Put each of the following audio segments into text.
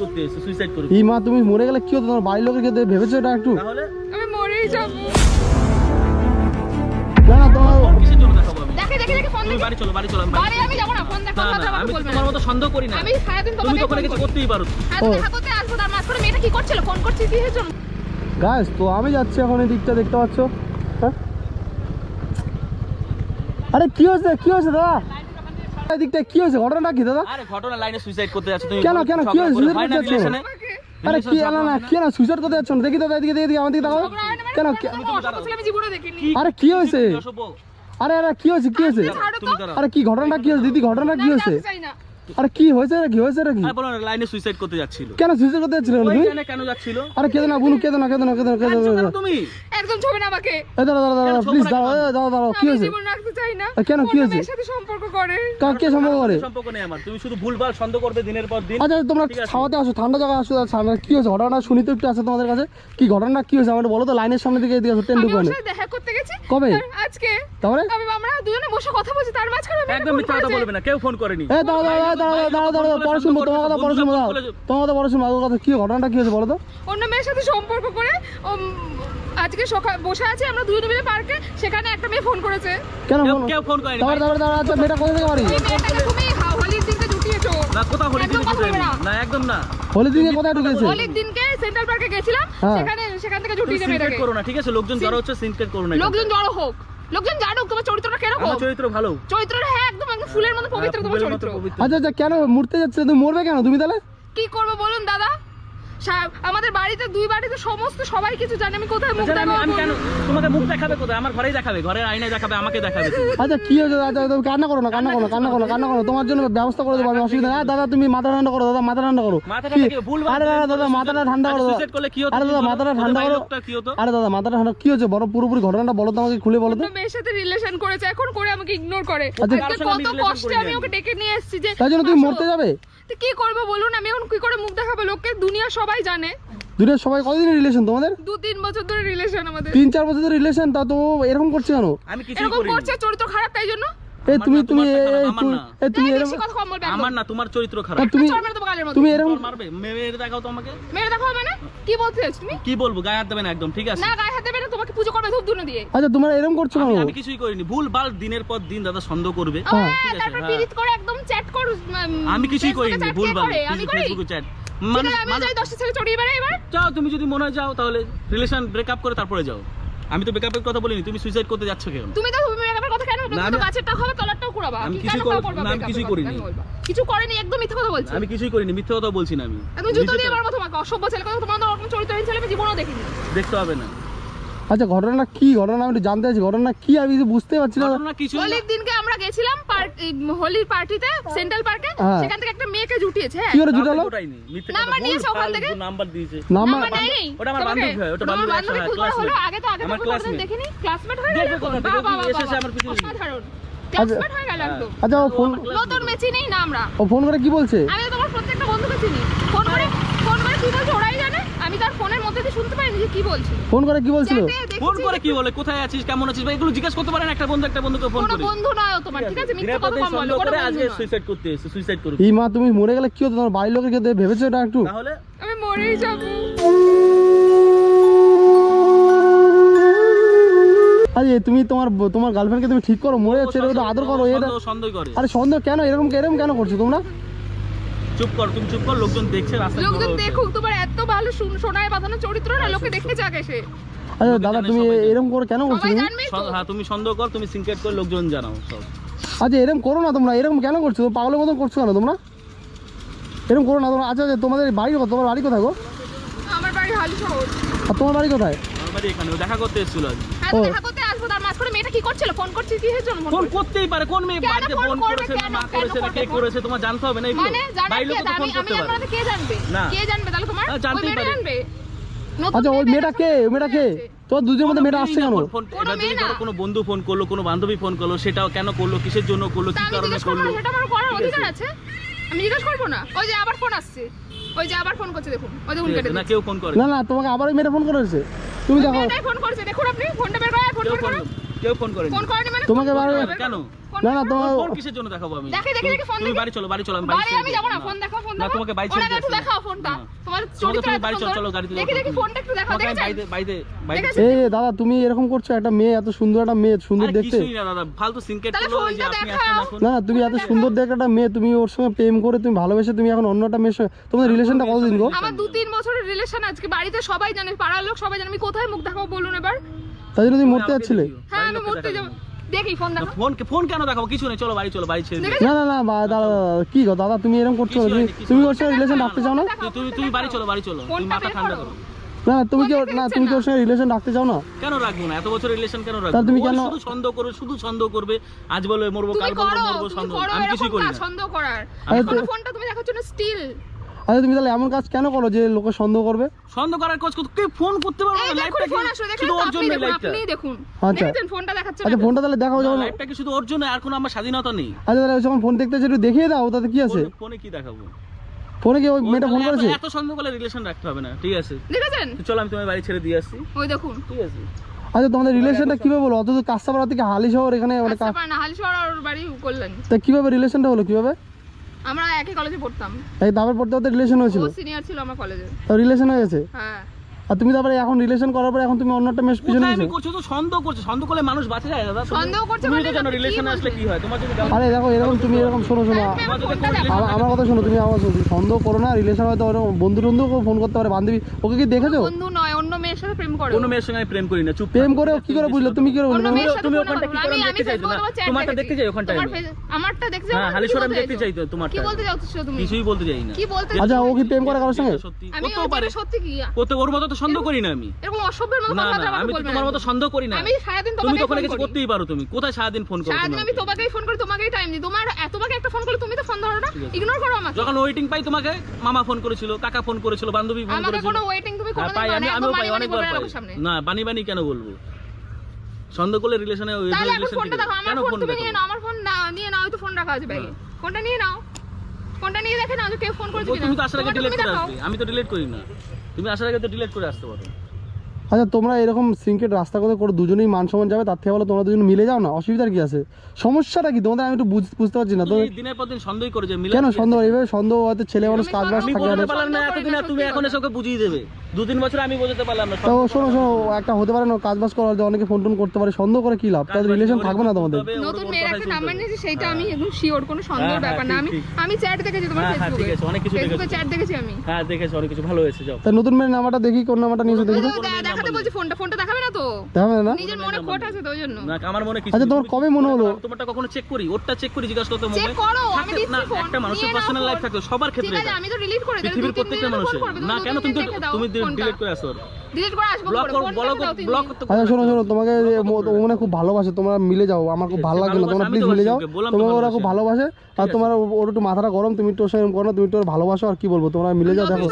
করতে এসে সুইসাইড করে এই মা তুমি মরে গেলে কি হতো? তোমার বাড়ির লোকের খেতে ভেবেছো এটা একটু? তাহলে? আমি মরেই যাব। না না তোমার কিসের জন্য দেখাবো আমি? দেখে দেখে দেখে ফোন দেখে। বাড়ি চলো বাড়ি চলো আমি বাড়ি আমি যাব না ফোন দেখো না আমি তোমার মতো সন্দেহ করি না। আমি সারাদিন তুমি তো কিছু করতেই পারো। আজকে দেখা করতে আসব তার মাঝখানে মেয়েটা কি করছিল? ফোন করছিস কিসের জন্য? গাছ তো আমি যাচ্ছি এখন এই দিকটা দেখতে পাচ্ছ? হ্যাঁ? আরে কি হয়েছে? কি হয়েছে দাদা? এই দিকটা কি হয়েছে? ঘটনাটা কি দাদা? আরে ঘটনা লাইনে সুইসাইড করতে যাচ্ছ তুমি। কেন, কেন, কি হয়েছে? হয় করতে যাচ্ছ? আরে কি না না কি না সুইসাইড করতে যাচ্ছ? দেখি দাদা এদিকে এদিকে আমার দিকে তাকাও। মানে কেন আরে কি হয়েছে? আরে আরে কি হয়েছে কি হয়েছে? তো। আরে কি ঘটনাটা কি হয়েছে? দিদি ঘটনা কি হয়েছে? আরে কি হয়েছে রে কি হয়েছে রে কি? বলো না লাইনে সুইসাইড করতে যাচ্ছিল। কেন সুইসাইড করতে যাচ্ছিলে কেন তুমি ওইখানে কেন যাচ্ছিল? আরে কেঁদো না বুনু কেঁদো না কেঁদো না কেঁদো না কেঁদো না কেন তুমি? একদম ছবি না আমাকে। এই দাঁড়া দাঁড়া দাঁড়া প্লিজ সম্পর্ক দাঁড়াও এই দাঁড়াও দাঁড়াও কি হয়েছে? জীবন রাখতে চাই না। কেন, কি হয়েছে? সাথে সম্পর্ক করে। কার কে সম্পর্ক করে সম্পর্ক নেই আমার? তুমি শুধু ভুলভাল সন্দেহ করবে দিনের পর দিন। আচ্ছা তোমরা ঠিক আছে। খাওয়াতে আসো ঠান্ডা জায়গায় আসো ঠান্ডা কি হয়েছে? ঘটনাটা শুনি তো একটু আছে তোমাদের কাছে। কি ঘটনা কি হয়েছে? আমার বলো তো লাইনের সামনে দিকে এদিকে ওর দেখা করতে গেছি। কবে? আজকে তারপরে? আমি আমরা দুজনে বসে কথা বলছি তার মাঝখানে একদম মিথ্যা কথা বলবে না কেউ ফোন করেনি। এ দাঁড়া দাঁড়া দাঁড়া দাঁড়া দাঁড়া দাঁড়া তোমার কথা পরে দাও তোমার কথা পরে শুনব কথা কি ঘটনাটা কি হয়েছে বলো তো? অন্য মেয়ের সাথে সম্পর্ক করে আজকে সকাল বসে আছি আমরা দুজনে মিলে পার্কে সেখানে একটা মেয়ে ফোন করেছে। কেন কেউ- ফোন- করেনি। তারপরে তারপরে দাঁড়া আচ্ছা মেয়েটা কোথা থেকে বাড়ি? তুমি হোলির দিনকে জুটিয়েছো। না কোথাও হলি একদম দিন কথা বলবে না। না একদম না। হোলি দিনে কোথায় ঢুকেছে হোলির দিনকে সেন্ট্রাল পার্কে গেছিলাম। সেখানে সেখান থেকে তুমি জুটিয়েছে করো না ঠিক আছে? লোকজন জড়ো হচ্ছে সিনক্রেট করো না লোকজন জড়ো হোক। লোকজন জানুক তোমার চরিত্রটা কেন আমার চরিত্র ভালো। চরিত্রটা হ্যাঁ একদম একদম ফুলের মতো পবিত্র তোমার চরিত্র। আচ্ছা আচ্ছা কেন? মরতে যাচ্ছে তুমি মরবে কেন? তুমি তাহলে? কি করব বলুন দাদা? আমাদের বাড়িতে দুই বাড়িতে সমস্ত সবাই কিছু জানে আমি কোথায় মুখ আচ্ছা, দেখাবো আমি কেন? তোমাকে মুখ দেখাবে কোথায় আমার ঘরেই দেখাবে ঘরের আয়নায় দেখাবে আমাকে দেখাবে আচ্ছা কি হয়েছে আচ্ছা তুমি কান্না করো না কান্না করো না কান্না করো না কান্না করো তোমার জন্য ব্যবস্থা করে দেবো আমি অসুবিধা। আরে দাদা তুমি মাথা ঠান্ডা করো দাদা মাথা ঠান্ডা করো মাথা কি? ঠান্ডা কি? আরে দাদা দাদা মাথাটা ঠান্ডা করো দাদা। সুইসাইড করলে কি হতো আরে দাদা মাথাটা ঠান্ডা করো লোকটা কি হতো আরে দাদা মাথাটা ঠান্ডা কি হয়েছে বড় পুরোপুরি ঘটনাটা বলো তো আমাকে খুলে বলো তো মেয়ের সাথে রিলেশন করেছে এখন করে আমাকে ইগনোর করে আচ্ছা। কত কষ্টে আমি। ওকে ডেকে নিয়ে এসেছি যে তাই জন্য তুমি মরতে যাবে তো কি করব বলুন আমি এখন কি করে মুখ দেখাবো লোককে দুনিয়া সবাই জানে। দুটোর সবাই কতদিনের রিলেশন তোমাদের? দু তিন বছর ধরে রিলেশন আমাদের। তিন চার বছর ধরে রিলেশন তা তো এরকম করছে কেন? আমি কিছুই এরকম করিনি। করছে চরিত্র খারাপ তাই জন্য? এ তুমি তুমি তোমারটা এ- এ- তুমি- এই এরকম কথা কম বলবে আমার না তোমার চরিত্র খারাপ। তুমি। তুমি এরকম মারবে? মেরে দেখাও তো আমাকে। মেরে দেখো মানে? কি বলতে চাইছো তুমি? কি বলব? গায়ে হাত দেবে না একদম ঠিক আছে? না গায়ে হাত দেবে না তোমাকে পুজো করবে ধূপ ধুনো দিয়ে। আচ্ছা তোমরা এরকম করছ কেন? আমি কিছুই করিনি। ভুল ভালো দিনের পর দিন দাদা সন্দেহ করবে। হ্যাঁ। তারপর হ্যাঁ। পিরিত করে একদম চ্যাট কর আমি কিছুই করিনি ভুল ভালো আমি করি? ফেসবুকে চ্যাট মানুষ আছে, যাই দশটা ছেলে চড়িয়ে বেড়াই এবার। যাও তুমি যদি মনে যাও তাহলে রিলেশন ব্রেকআপ করে তারপরে যাও। আমি তো ব্রেকআপের কথা বলিনি তুমি সুইসাইড করতে যাচ্ছ কেন? তুমি তো তুমি কথা কেন? বলছো? তুমি তো আমি- গাছেরটাও খাবে তলারটাও কুড়াবা। আমি কিছু কিছুই করি- না, আমি কথা? করিনি। কিছু করেনি একদম মিথ্যা কথা বলছে। আমি কিছুই করিনি মিথ্যে কথা বলছি না আমি। তুমি জুতো দিয়ে মারবো তোমাকে অসভ্য ছেলে কথা তোমার তো ওরকম চরিত্রহীন ছেলে আমি জীবনেও দেখিনি। দেখতে হবে না। আচ্ছা ঘটনা কি? ঘটনা আমি জানতে চাইছি ঘটনা কি? আমি কিছু বুঝতে পারছি না। ঘটনা কিছু হোলির দিনকে আমরা গেছিলাম হোলির পার্টিতে সেন্ট্রাল পার্কে। হ্যাঁ। সেখান থেকে একটা মেয়েকে জুটিয়েছে হ্যাঁ। কি করে জুটালো? নাম্বার নিয়েছে ওখান থেকে? নাম্বার দিয়েছে। নাম্বার নেয়নি। ওটা আমার বান্ধবী হয়, ওটা বান্ধবী একসাথে, খুঁজবার হলো? আগে তো আগে তো আমার classmate। দেখিনি। ক্লাসমেট হয়ে গেল? বাহ বাহ এসেছে আমার পিছনে। অসাধারণ। ক্লাসমেট হয়ে গেল একদম আচ্ছা ও ফোন নতুন মেয়ে চিনিই না আমরা। ও ফোন করে কি বলছে? আমি তো তোমার প্রত্যেকটা বন্ধুকে চিনি। ফোন করে ফোন করে কি বলছে ওরাই জানে। আমি তার ফোনের মধ্যে দিয়ে শুনতে পাইনি যে কি বলছে। ফোন করে কি বলছিল? ফোন করে কি বলে? কোথায় আছিস? কেমন আছিস? ভাই এগুলো জিজ্ঞেস করতে পারেন একটা বন্ধু একটা বন্ধুকে ফোন করে। বন্ধু নয় তোমার ঠিক আছে? মিথ্যা কথা কম বলো করে আজকে সুইসাইড করতে এসে সুইসাইড করবে এই মা তুমি মরে গেলে কি হতো? তোমার বাড়ির লোকের খেতে ভেবেছো এটা একটু? তাহলে? আমি মরেই যাব। আরে তুমি তোমার তোমার গার্লফ্রেন্ডকে তুমি ঠিক করো মরে যাচ্ছে আদর করো এটা করে। আরে সন্দেহ কেন? এরকম এরকম কেন করছ তোমরা? চুপ কর তুমি চুপ কর লোকজন দেখছে রাস্তা লোকজন দেখুক তোমার এত ভালো শুন- সোনায় বাঁধানো চরিত্র না লোকে দেখে যাক এসে। আচ্ছা দাদা তুমি এরকম করে কেন করছ তুমি? হ্যাঁ তুমি সন্দেহ কর তুমি সিনক্রেট করে লোকজন জানাও সব। আচ্ছা এরকম করো না তোমরা এরকম কেন করছ? পাগলের মতন করছ কেন তোমরা? এরকম করো না তোমরা। আচ্ছা আচ্ছা, তোমাদের বাড়ি কোথায় তোমার বাড়ি কোথায় গো? আমার বাড়ি হালি শহর আর তোমার বাড়ি কোথায়? আমার বাড়ি এখানে দেখা করতে এসেছিল আজ। হ্যাঁ দেখা করতে আসব তার মাঝখানে মেয়েটা কি করছিল? ফোন করছিস কিসের জন্য ফোন করতেই পারে কোন মেয়ে বাড়িতে ফোন ফোন করেছে কেন? মা করেছে কে করেছে তোমার জানতে হবে না এগুলো মানে জানার কি? আমি আমি তো কে জানবে? কে জানবে তাহলে তোমার? হ্যাঁ, জানতেই পারে। জানবে। আচ্ছা ওই মেয়েটা কে? মেয়েটা কে? তোর দুজনের মধ্যে মেয়েটা আসছে কেন? কোনো বন্ধু ফোন করল কোনো বান্ধবী ফোন করল সেটাও কেন করল কিসের জন্য করল কি কারণে জিজ্ঞেস করল? সেটা আমার করার অধিকার আছে। আমি জিজ্ঞেস করব না। ওই যে আবার ফোন আসছে। ওই যে আবার ফোন করছে দেখুন। ওই দেখুন কেটে না কেউ ফোন করে। না না তোমাকে আবার ওই মেয়েটা ফোন করেছে। তুমি দেখো। ফোন করছে। দেখুন আপনি ফোনটা বের করে ফোন কেউ ফোন করে। কেউ ফোন করেনি। ফোন করেনি মানে? তোমাকে বারে- কেন? না না। তোমার ফোন কিসের জন্য দেখাবো আমি? দেখে, দেখে, দেখে, ফোন তুমি বাড়ি চলো বাড়ি চলো আমি বাড়ি আমি যাব না। ফোন দেখাও ফোন দেখাও। তোমাকে বাড়ি দিয়ে দেখাও ফোনটা। তোমার তুমি বাড়ি চলো সুন্দর। চলো গাড়িতে দেখি দেখি ফোনটা একটু দেখাও? এই দাদা তুমি এরকম করছ একটা মেয়ে এত সুন্দর একটা মেয়ে সুন্দর দেখতে। কিছুই না দাদা ফালতু সিনকেট করল যে আপনি না তুমি এত সুন্দর দেখে একটা মেয়ে তুমি ওর সঙ্গে প্রেম করে তুমি ভালোবেসে তুমি এখন অন্য একটা মেয়ের সঙ্গে তোমাদের রিলেশনটা কতদিন গো? আমার দু তিন বছরের রিলেশন আজকে বাড়িতে সবাই জানে পাড়ার লোক সবাই জানে আমি কোথায় মুখ দেখাবো বলুন এবার। তাই জন্য তুমি মরতে যাচ্ছিলে? হ্যাঁ আমি মরতে দেখাবো। দেখি ফোন দেখো। ফোন ফোন কেন দেখাবো? কিছু নেই চলো বাড়ি চলো বাড়ি ছেড়ে না না না বা- দাদা দাদা কি গো দাদা তুমি এরকম করছ তুমি তুমি ওর সঙ্গে রিলেশন রাখতে চাও না? তুমি তুমি বাড়ি চলো বাড়ি চলো। তুমি মাথা ঠান্ডা করো। করো। না না, তুমি কি না তুমি কি ওর সঙ্গে রিলেশন রাখতে চাও না? কেন রাখব না? এত বছর রিলেশন কেন রাখব? তুমি কেন- শুধু সন্দেহ করবে শুধু সন্দেহ করবে। আজ বলে মরবো তুমি কাল বলব মরবো তুমি সন্দেহ আমি কিছুই করি না সন্দেহ করার। ফোনটা তুমি দেখাচ্ছ না স্টিল আরে তুমি তাহলে এমন কাজ কেন করো যে লোকে সন্দেহ করবে? সন্দেহ করার কাজ করতে তুই ফোন করতে পারব এই না লাইফটা ফোন আসলো দেখেন শুধু ওর জন্য লাইফটা আপনি দেখুন আচ্ছা। ফোনটা দেখাচ্ছে আচ্ছা ফোনটা তাহলে দেখাও যখন। লাইফটা কি শুধু ওর জন্য আর কোনো আমার স্বাধীনতা নেই? আচ্ছা তাহলে যখন ফোন দেখতে একটু দেখিয়ে দাও তাতে কি আছে? ফোনে- কি দেখাবো? ফোনে কি ওই মেয়েটা ফোন করেছে? এত সন্দেহ করলে রিলেশন রাখতে হবে না ঠিক আছে? দেখেছেন? তো চলো আমি তোমার বাড়ি ছেড়ে দিয়ে আসছি ওই দেখুন। ঠিক আছে? আচ্ছা তোমাদের রিলেশনটা কীভাবে হলো অত কাস্তাপাড়া থেকে হালি শহর এখানে মানে আসতে পারে না হালিশহর আর বাড়ি করলেন তা কীভাবে রিলেশনটা হলো কীভাবে? আমরা একই কলেজে পড়তাম। তাই বাবার পড়তে তো রিলেশন হয়েছিল? ও সিনিয়র ছিল আমার কলেজে তো রিলেশন হয়ে গেছে? হ্যাঁ। আর তুমি তারপরে এখন রিলেশন করার পরে এখন তুমি অন্য একটা মেয়ের পিছনে আমি করছি? তো সন্দেহ করছি। সন্দেহ করলে মানুষ বাঁচে যায় দাদা। সন্দেহ করছে মানে তো জানো আপনি কি রিলেশনে আসলে কি হয়? তোমার যদি আরে দেখো এরকম তুমি এরকম শোনো শোনো। আমার কোনো কথা শোনো তুমি আমার সন্দেহ করো না রিলেশন হয়তো ওরকম বন্ধু বন্ধু ফোন করতে পারে বান্ধবী ওকে কি দেখেছ? বন্ধু নয় অন্য মেয়ের সাথে প্রেম করে। কোনো মেয়ের সঙ্গে আমি প্রেম করি না চুপ প্রেম করে কি করে বুঝলে? তুমি কি করে অন্য তুমি- ওখানটা কি। করে? আমি আমি আমি দেখতে চাইছি না? তোমারটা দেখতে চাই। ফেস- আমারটা দেখতে হ্যাঁ যাও হালিশোর আমি দেখতে চাই তো তোমার কি বলতে যাচ্ছো তুমি? কিছুই বলতে চাই না। কি বলতে আচ্ছা ও কি প্রেম করে কারোর সঙ্গে? সত্যি পারে। সত্যি কি? করতে ওর মতো সন্দেহ করি না আমি। এরকম অসভ্যের মতো কথা না আমি তো তোমার মতো সন্দেহ করি না। আমি সারাদিন তুমি তোমাকে তো কিছু করতেই পারো তুমি। কোথায় সারাদিন ফোন করো সারাদিন তুমি আমি তোমাকেই ফোন করি তোমাকেই টাইম দিই। তোমার এতবাকে একটা ফোন করলে তুমি তো ফোন ধরো না ইগনোর করো আমাকে। যখন ওয়েটিং পাই তোমাকে মামা ফোন করেছিল কাকা ফোন করেছিল বান্ধবী ফোন আমাকে করেছিল। কোনো ওয়েটিং তুমি হ্যাঁ, কোনোদিন পাই আমি আমিও পাই অনেকবার না পাই। না বানি বানি কেন বলব? সন্দেহ করলে রিলেশনে দেখো আমার কেন ফোন ফোন তুমি নিয়ে নাও আমার ফোন না নিয়ে নাও তো ফোন রাখা আছে ব্যাগে ফোনটা নিয়ে নাও। ফোনটা নিয়ে দেখে কেউ ফোন করেছে কিনা। তুমি তো আসার আগে ডিলিট করে আসবে আমি তো ডিলিট করি না। তুমি আসার আগে তো ডিলিট করে আসতে পারো। আচ্ছা তোমরা এরকম সিঙ্কেট রাস্তা করে করে দুজনেই মান সমান যাবে তার থেকে বলো তোমরা দুজন মিলে যাও না? অসুবিধার কি আছে? সমস্যাটা কি? তোমাদের আমি একটু বুঝ- বুঝতে পারছি না। তো দিনের পর দিন সন্দেহ করে যে মিলে কেন সন্দেহ? এইভাবে সন্দেহ হয়তো ছেলে মানুষ কাজ বাজ থাকে না এতদিন তুমি এখন এসে ওকে বুঝিয়ে দেবে। দুদিন বছর আমি বোঝাতে পারলাম না তো শোনো শোনো একটা হতে পারে না কাজ বাজ করার অনেকে ফোন টোন করতে পারে সন্দেহ করে কি লাভ? তাদের রিলেশন থাকবে না তোমাদের। নতুন মেয়ের একটা নাম্বার নিয়েছি সেইটা আমি একদম শিওর কোনো সন্দেহের হ্যাঁ, ব্যাপার না। আমি আমি চ্যাট দেখেছি তোমার হ্যাঁ, হ্যাঁ, ঠিক আছে, অনেক কিছু ফেসবুকে চ্যাট দেখেছি আমি। হ্যাঁ দেখেছ অনেক কিছু ভালো হয়েছে যাও। তা নতুন মেয়ের নাম্বারটা দেখি কোন নাম্বারটা নিয়েছো দেখি। দেখাতে বলছি ফোনটা ফোনটা দেখাবে না তো? দেখাবে না? নিজের মনে খোট আছে তো জন্য। না আমার মনে কিছু আচ্ছা, তোমার কবে মনে হলো? তোমারটা কখনো চেক করি? ওরটা চেক করি জিজ্ঞাসা করতে চেক করো আমি দিচ্ছি না ফোন একটা মানুষের পার্সোনাল লাইফ থাকে সবার ঠিক ক্ষেত্রে আছে এটা। আমি তো ডিলিট করে দিই পৃথিবীর প্রত্যেকটা মানুষের। না কেন তুমি তুমি ডিলিট করে আসো ডিলিট করে আসব ব্লক ব্লক দেখে দাও তিন ব্লক আচ্ছা শোনো শোনো তোমাকে ও মনে খুব ভালোবাসে তোমরা মিলে যাও আমার খুব ভালো লাগছে না তোমরা প্লিজ মিলে যাও। তো তোমাকে ওরা খুব ভালোবাসে আর তোমার ওর একটু মাথাটা গরম তুমি একটু সঙ্গে করো না তুমি একটু ভালোবাসো আর কি বলব? তোমরা মিলে যাও দেখো।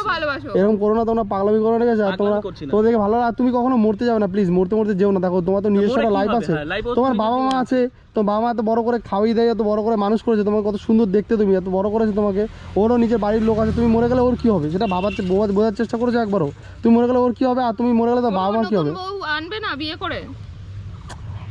এরকম করো না তোমরা পাগলামি করো না আর তোমরা তোমাদেরকে ভালো লাগে আর তুমি কখনো মরতে যাবে না প্লিজ মরতে মরতে যেও না। দেখো তোমার তো নিজস্ব একটা লাইফ আছে। হ্যাঁ, তোমার বাবা মা আছে তোমার বাবা মা এত বড় করে খাওয়িয়ে দেয় এত বড় করে মানুষ করেছে তোমাকে কত সুন্দর দেখতে তুমি এত বড় করেছে তোমাকে। ওরও নিজের বাড়ির লোক আছে তুমি মরে গেলে ওর কি হবে? সেটা ভাবার বোঝার চেষ্টা করেছ একবারও। তুমি মরে গেলে ওর কি হবে আর তুমি মরে গেলে তো বাবা মা কি হবে? বউ আনবে না বিয়ে করে?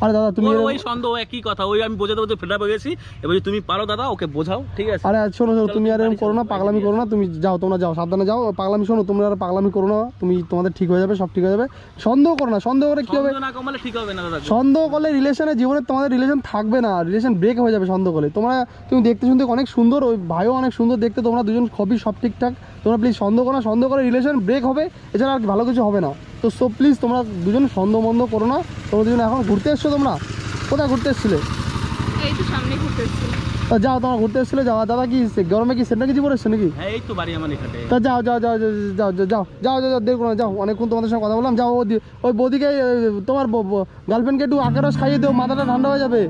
আরে দাদা তুমি ওই সন্দেহ একই কথা ওই আমি বোঝাতে বোঝাতে ফেটা গেছি এবার তুমি পারো দাদা ওকে বোঝাও ঠিক আছে? আরে শোনো শোনো তুমি আর এরকম করো না পাগলামি করো না তুমি যাও তোমরা যাও সাবধানে যাও পাগলামি শোনো তোমরা আর পাগলামি করো না তুমি তোমাদের ঠিক হয়ে যাবে সব ঠিক হয়ে যাবে। সন্দেহ করো না সন্দেহ করে কি হবে? ঠিক হবে না দাদা সন্দেহ করলে রিলেশনে জীবনে তোমাদের রিলেশন থাকবে না রিলেশন ব্রেক হয়ে যাবে সন্দেহ করলে। তোমরা তুমি দেখতে শুনতে অনেক সুন্দর ওই ভাইও অনেক সুন্দর দেখতে তোমরা দুজন খুবই সব ঠিকঠাক। তোমরা প্লিজ সন্দেহ করো না সন্দেহ করে রিলেশন ব্রেক হবে এছাড়া আর ভালো কিছু হবে না। তো সো প্লিজ তোমরা দুজন সন্দেহ বন্ধ করো না তোমরা দুজন এখন ঘুরতে এসছো তোমরা কোথায় ঘুরতে এসছিলে এই তো সামনে ঘুরতে এসেছি তা যাও তোমরা ঘুরতে এসছিলে যাও আর দাদা কি গরমে কি সেন্টার কিছু এসছো নাকি হ্যাঁ এই তো বাড়ি আমার এখানে তা যাও যাও যাও যাও যাও যাও যাও যাও যাও যাও দেখো না যাও অনেকক্ষণ তোমাদের সঙ্গে কথা বললাম যাও ওই বৌদিকে তোমার গার্লফ্রেন্ডকে একটু আখের রস খাইয়ে দিও মাথাটা ঠান্ডা হয়ে যাবে